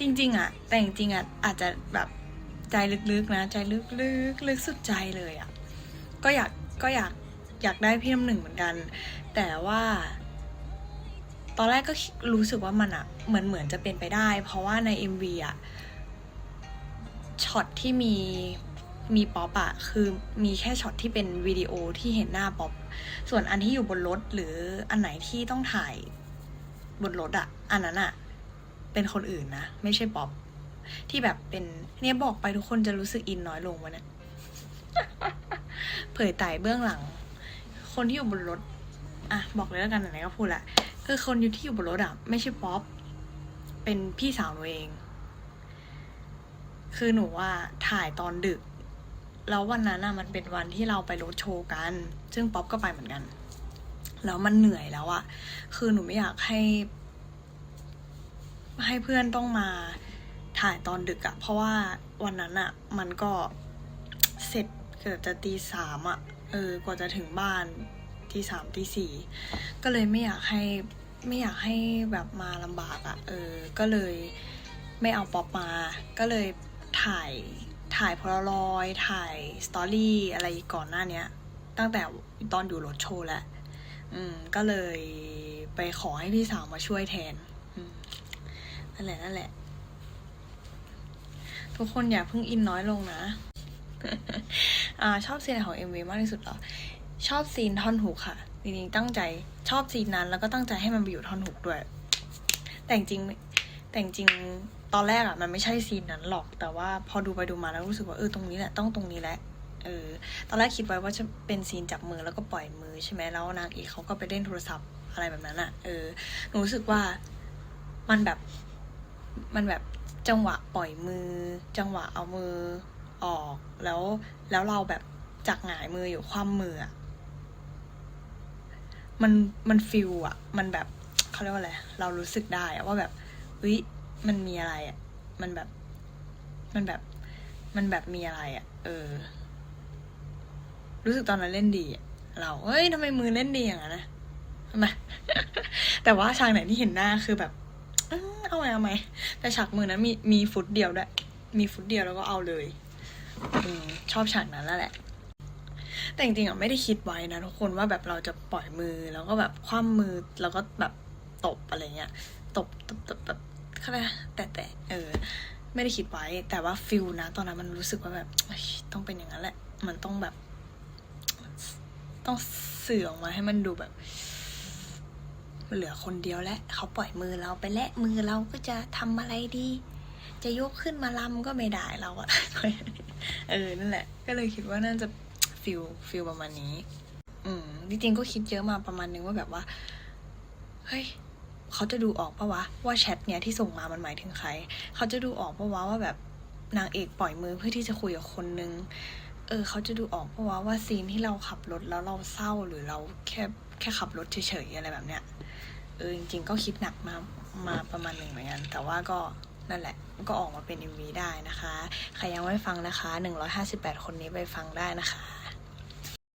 จริงๆอะแต่จริงๆอะอาจจะแบบใจลึกๆนะใจลึกๆลึกสุดใจเลยอะก็อยากก็อยากอยากได้พี่น้ำหนึ่งเหมือนกัน แต่ว่า ตอนแรกก็รู้สึกว่ามันอะเหมือนเหมือนจะเป็นไปได้ เพราะว่าใน MV อะช็อตที่มีมีป๊อปอะคือมีแค่ช็อตที่เป็นวิดีโอที่เห็นหน้าป๊อปส่วนอันที่อยู่บนรถหรืออันไหนที่ต้องถ่ายบนรถอะอันนั้นอะ เป็นคนอื่นนะ ไม่ใช่ป๊อปที่แบบเป็นเนี่ยบอกไปทุกคนจะรู้สึกอินน้อยลงวะเนี่ยเผยไต่เบื้องหลัง คนที่อยู่บนรถ อะ บอกเลยแล้วกันไหนก็พูดละคือคนอยู่ที่อยู่บนรถอะไม่ใช่ป๊อปเป็นพี่สาวหนูเอง คือหนูว่าถ่ายตอนดึก แล้ววันนั้นอะมันเป็นวันที่เราไปรถโชว์กัน ซึ่งป๊อปก็ไปเหมือนกัน แล้วมันเหนื่อยแล้วอะคือหนูไม่อยากให้ ให้เพื่อนต้องมาถ่ายตอนดึกอะเพราะว่าวันนั้นอะมันก็เสร็จเกือบจะตีสามอะเออกว่าจะถึงบ้านตีสามตีสี่ก็เลยไม่อยากให้ไม่อยากให้แบบมาลำบากอะเออ ก็เลยไม่เอาป๊อปมา ก็เลยถ่ายถ่ายพลารอยด์ถ่ายสตอรี่อะไรก่อนหน้าเนี้ย ตั้งแต่ตอนอยู่รถโชว์แล้วอืม ก็เลยไปขอให้พี่สาวมาช่วยแทน นั่นแหละนั่นแหละ ทุกคนอย่าเพิ่งอินน้อยลงนะอ่าชอบซีนไหนของ MV มากที่สุดเหรอ ชอบซีนท่อนฮุกค่ะจริงๆตั้งใจชอบซีนนั้น แล้วก็ตั้งใจให้มันไปอยู่ท่อนฮุกด้วย แต่จริงแต่จริงตอนแรกอะมันไม่ใช่ซีนนั้นหรอกแต่ว่าพอดูไปดูมาแล้วรู้สึกว่าเออตรงนี้แหละต้องตรงนี้แหละเออตอนแรกคิดไว้ว่าจะเป็นซีนจับมือแล้วก็ปล่อยมือใช่ไหมแล้วนางเอกเขาก็ไปเล่นโทรศัพท์อะไรแบบนั้นอะเออหนูรู้สึกว่ามันแบบ มันแบบจังหวะปล่อยมือ จังหวะเอามือออกแล้วแล้วเราแบบจากหงายมืออยู่คว่ำมืออะมันมันฟิลอะมันแบบเขาเรียกว่าอะไรเรารู้สึกได้อะว่าแบบเฮ้ยมันมีอะไรอะมันแบบ มันแบบ มันแบบมีอะไรอะเออ รู้สึกตอนนั้นเล่นดีเราเฮ้ยทำไมมือเล่นดีอย่างนั้นนะทำไมแต่ว่าฉากไหนที่เห็นหน้าคือแบบ เอาไหมเอาไหมแต่ฉากมือนั้นมีมีฟุตเดียวด้วยมีฟุตเดียวแล้วก็เอาเลยอชอบฉากนั้นแล้วแหละ แต่จริงๆอะไม่ได้คิดไว้นะทุกคนว่าแบบเราจะปล่อยมือแล้วก็แบบคว่ำมือแล้วก็แบบตบอะไรเงี้ยตบตบตบแบบเขาเรียกอะแตะแตะเออ ไม่ได้คิดไว้ แต่ว่าฟิลนะ ตอนนั้นมันรู้สึกว่าแบบต้องเป็นอย่างนั้นแหละ มันต้องแบบ ต้องสื่อออกมาให้มันดูแบบ เหลือคนเดียวแล้วเขาปล่อยมือเราไปและมือเราก็จะทำอะไรดี จะยกขึ้นมาลำก็ไม่ได้เราอะเออนั่นแหละ ก็เลยคิดว่าน่าจะฟิลฟิลประมาณนี้ อืมจริงๆก็คิดเยอะมาประมาณนึงว่าแบบว่าเฮ้ยเขาจะดูออกปะวะว่าแชทเนี้ยที่ส่งมามันหมายถึงใคร เขาจะดูออกปะวะว่าแบบนางเอกปล่อยมือเพื่อที่จะคุยกับคนนึง เออเขาจะดูออกปะวะว่าซีนที่เราขับรถแล้วเราเศร้าหรือเราแค่แค่ขับรถเฉยๆอะไรแบบเนี้ยเออจริงๆก็คิดหนักมามาประมาณหนึ่งเหมือนกัน แต่ว่าก็นั่นแหละก็ออกมาเป็น MV ได้นะคะ ใครยังไม่ฟังนะคะ 158 คนนี้ไปฟังได้นะคะ